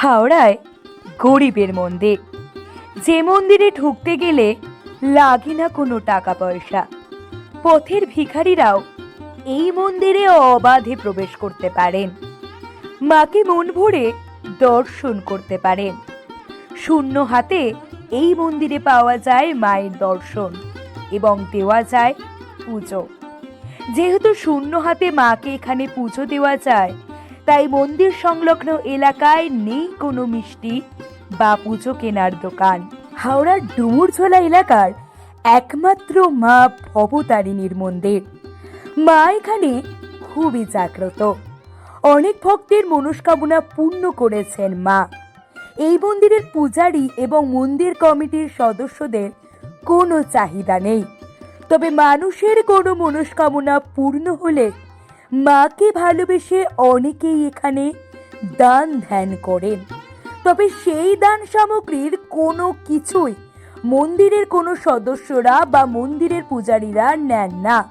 হাওড়ায় গরিবের মন্দির। যে মন্দিরে ঢুকতে গেলে লাগে না কোনো টাকা পয়সা পথের ভিখারিরাও এই মন্দিরে অবাধে প্রবেশ করতে পারেন। মাকে মন ভরে দর্শন করতে পারেন। শূন্য হাতে এই মন্দিরে পাওয়া যায় মায়ের দর্শন এবং দেওয়া যায় পুজো। যেহেতু শূন্য হাতে মাকে এখানে পুজো দেওয়া যায় তাই মন্দির সংলগ্ন এলাকায় নেই কোনো মিষ্টি বা পুজো কেনার দোকান। হাওড়ার ডুমুরঝোলা এলাকার একমাত্র মা ভবতারিণীর মন্দির। মা এখানে খুবই জাগ্রত। অনেক ভক্তের মনস্কামনা পূর্ণ করেছেন মা। এই মন্দিরের পূজারী এবং মন্দির কমিটির সদস্যদের কোনো চাহিদা নেই। তবে মানুষের কোনো মনস্কামনা পূর্ণ হলে মাকে ভালোবেসে অনেকেই এখানে দান ধ্যান করেন। তবে সেই দান সামগ্রীর কোনো কিছুই মন্দিরের কোনো সদস্যরা বা মন্দিরের পূজারীরা নেন না।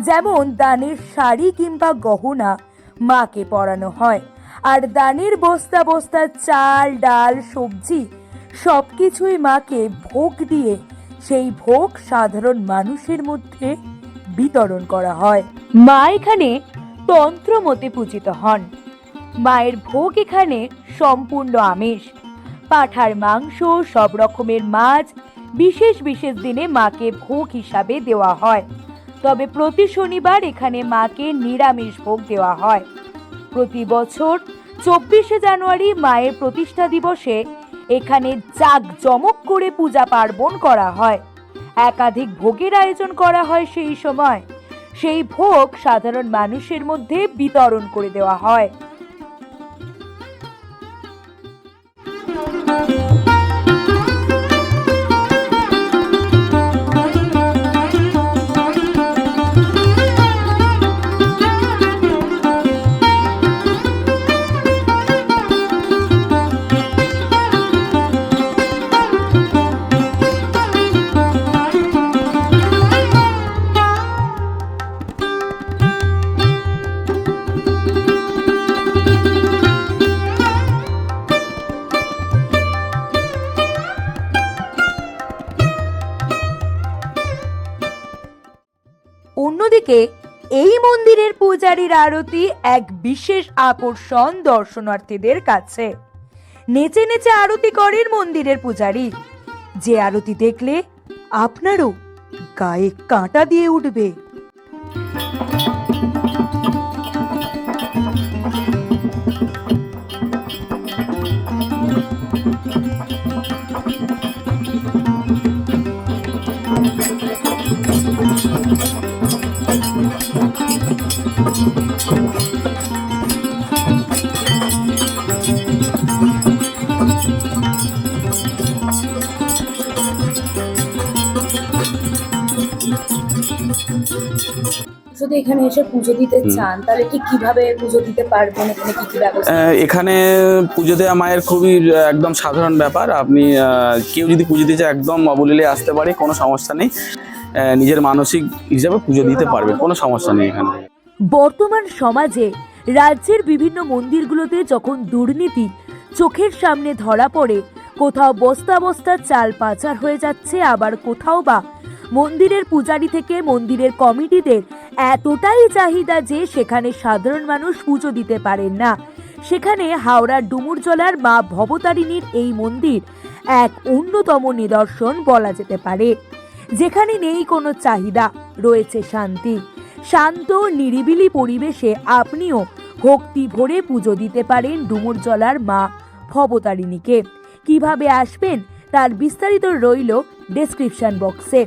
যেমন দানের শাড়ি কিংবা গহনা মাকে পরানো হয়। আর দানের বস্তা বস্তা চাল, ডাল, সবজি সব কিছুই মাকে ভোগ দিয়ে সেই ভোগ সাধারণ মানুষের মধ্যে বিতরণ করা হয়। মা এখানে তন্ত্র মতে পূজিত হন। মায়ের ভোগ এখানে সম্পূর্ণ আমিষ। পাঠার মাংস, সব রকমের মাছ, বিশেষ বিশেষ দিনে মাকে ভোগ হিসাবে দেওয়া হয়। তবে প্রতি শনিবার এখানে মাকে নিরামিষ ভোগ দেওয়া হয়। প্রতি বছর চব্বিশে জানুয়ারি মায়ের প্রতিষ্ঠা দিবসে এখানে জাঁকজমক করে পূজা পার্বণ করা হয়। একাধিক ভোগের আয়োজন করা হয় সেই সময়। সেই ভোগ সাধারণ মানুষের মধ্যে বিতরণ করে দেওয়া হয়। অন্যদিকে এই মন্দিরের পূজারীর আরতি এক বিশেষ আকর্ষণ দর্শনার্থীদের কাছে। নেচে নেচে আরতি করেন মন্দিরের পূজারী। যে আরতি দেখলে আপনারও গায়ে কাঁটা দিয়ে উঠবে। যদি এখানে এসে পুজো দিতে চান তাহলে ঠিক কীভাবে পুজো দিতে পারবেন? এখানে কি কি ব্যবস্থা এখানে পুজো দেওয়া মায়ের খুবই একদম সাধারণ ব্যাপার। আপনি কেউ যদি পুজো দিতে চায় একদম অবলীলে আসতে পারে কোনো সমস্যা নেই। নিজের মানসিক হিসাবে পুজো দিতে পারবে কোনো সমস্যা নেই এখানে। বর্তমান সমাজে রাজ্যের বিভিন্ন মন্দিরগুলোতে যখন দুর্নীতি চোখের সামনে ধরা পড়ে কোথাও বস্তা বস্তা চাল পাচার হয়ে যাচ্ছে আবার কোথাও বা মন্দিরের পূজারি থেকে মন্দিরের কমিটিদের এতটাই চাহিদা যে সেখানে সাধারণ মানুষ পুজো দিতে পারেন না। সেখানে হাওড়ার ডুমুরজলার মা ভবতারিণীর এই মন্দির এক অন্যতম নিদর্শন বলা যেতে পারে। যেখানে নেই কোনো চাহিদা, রয়েছে শান্তি। শান্ত, নিরিবিলি পরিবেশে আপনিও ভক্তি ভরে পুজো দিতে পারেন ডুমুরজলার মা ভবতারিণীকে। কীভাবে আসবেন তার বিস্তারিত রইল ডেসক্রিপশন বক্সে